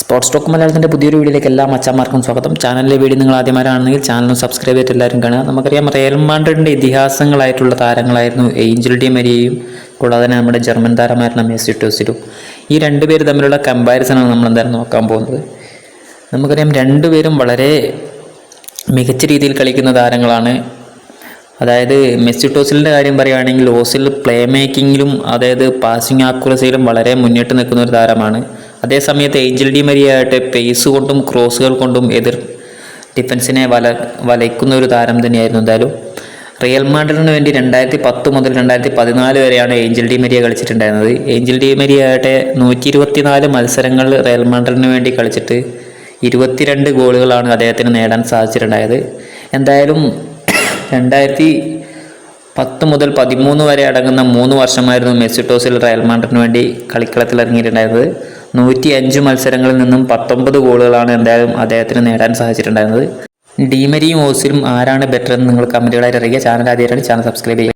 Sports talk മലയാളത്തിന്റെ പുതിയൊരു വീഡിയോയിലേക്ക് എല്ലാ മച്ചാന്മാർക്കും സ്വാഗതം. ചാനലിലെ വീഡിയോ നിങ്ങൾ ആദ്യമാരാണെങ്കിൽ ചാനലും സബ്സ്ക്രൈബ് ചെയ്തിട്ട് എല്ലാവരും കാണുക. നമുക്കറിയാം റയൽ മാൻഡ്രിഡിന്റെ ഇതിഹാസങ്ങളായിട്ടുള്ള താരങ്ങളായിരുന്നു ഏഞ്ചൽ ഡി മരിയയും കൂടാതെ തന്നെ നമ്മുടെ ജർമ്മൻ താരമായിരുന്ന മെസ്സി ടോസിലും. ഈ രണ്ട് പേര് തമ്മിലുള്ള കമ്പാരിസനാണ് നമ്മൾ എന്തായാലും നോക്കാൻ പോകുന്നത്. നമുക്കറിയാം രണ്ടുപേരും വളരെ മികച്ച രീതിയിൽ കളിക്കുന്ന താരങ്ങളാണ്. അതായത് മെസ്സി ടോസിലിന്റെ കാര്യം പറയുകയാണെങ്കിൽ ഓസിൽ പ്ലേ മേക്കിങ്ങിലും അതായത് പാസിംഗ് ആക്യുറസിയിലും വളരെ മുന്നിട്ട് നിൽക്കുന്ന ഒരു താരമാണ്. അതേസമയത്ത് ഏഞ്ചൽ ഡി മരിയ ആകട്ടെ പേസ് കൊണ്ടും ക്രോസുകൾ കൊണ്ടും എതിർ ഡിഫൻസിനെ വല വലയ്ക്കുന്ന ഒരു താരം തന്നെയായിരുന്നു എന്തായാലും. റിയൽ മാഡ്രിഡിന് വേണ്ടി രണ്ടായിരത്തി പത്ത് മുതൽ രണ്ടായിരത്തി പതിനാല് വരെയാണ് ഏഞ്ചൽ ഡി മരിയ കളിച്ചിട്ടുണ്ടായിരുന്നത്. ഏഞ്ചൽ ഡി മരിയ ആകട്ടെ നൂറ്റി ഇരുപത്തിനാല് മത്സരങ്ങൾ റിയൽ മാഡ്രിഡിന് വേണ്ടി കളിച്ചിട്ട് ഇരുപത്തിരണ്ട് ഗോളുകളാണ് അദ്ദേഹത്തിന് നേടാൻ സാധിച്ചിട്ടുണ്ടായത്. എന്തായാലും രണ്ടായിരത്തി പത്ത് മുതൽ പതിമൂന്ന് വരെ അടങ്ങുന്ന മൂന്ന് വർഷമായിരുന്നു മെസ്സിട്ടോസിൽ റയൽ മാഡ്രിഡിന് വേണ്ടി കളിക്കളത്തിൽ ഇറങ്ങിയിട്ടുണ്ടായിരുന്നത് നൂറ്റി അഞ്ച് മത്സരങ്ങളിൽ നിന്നും പത്തൊമ്പത് ഗോളുകളാണ് എന്തായാലും അദ്ദേഹത്തിന് നേടാൻ സാധിച്ചിട്ടുണ്ടായിരുന്നത്. ഡീമരിയും ഓസിലും ആരാണ് ബെറ്റർ എന്ന് നിങ്ങൾ കമന്റുകളായിട്ട് അറിയിക്കുക ചാനൽ ആദ്യമായിട്ടാണ് ചാനൽ സബ്സ്ക്രൈബ് ചെയ്യുക.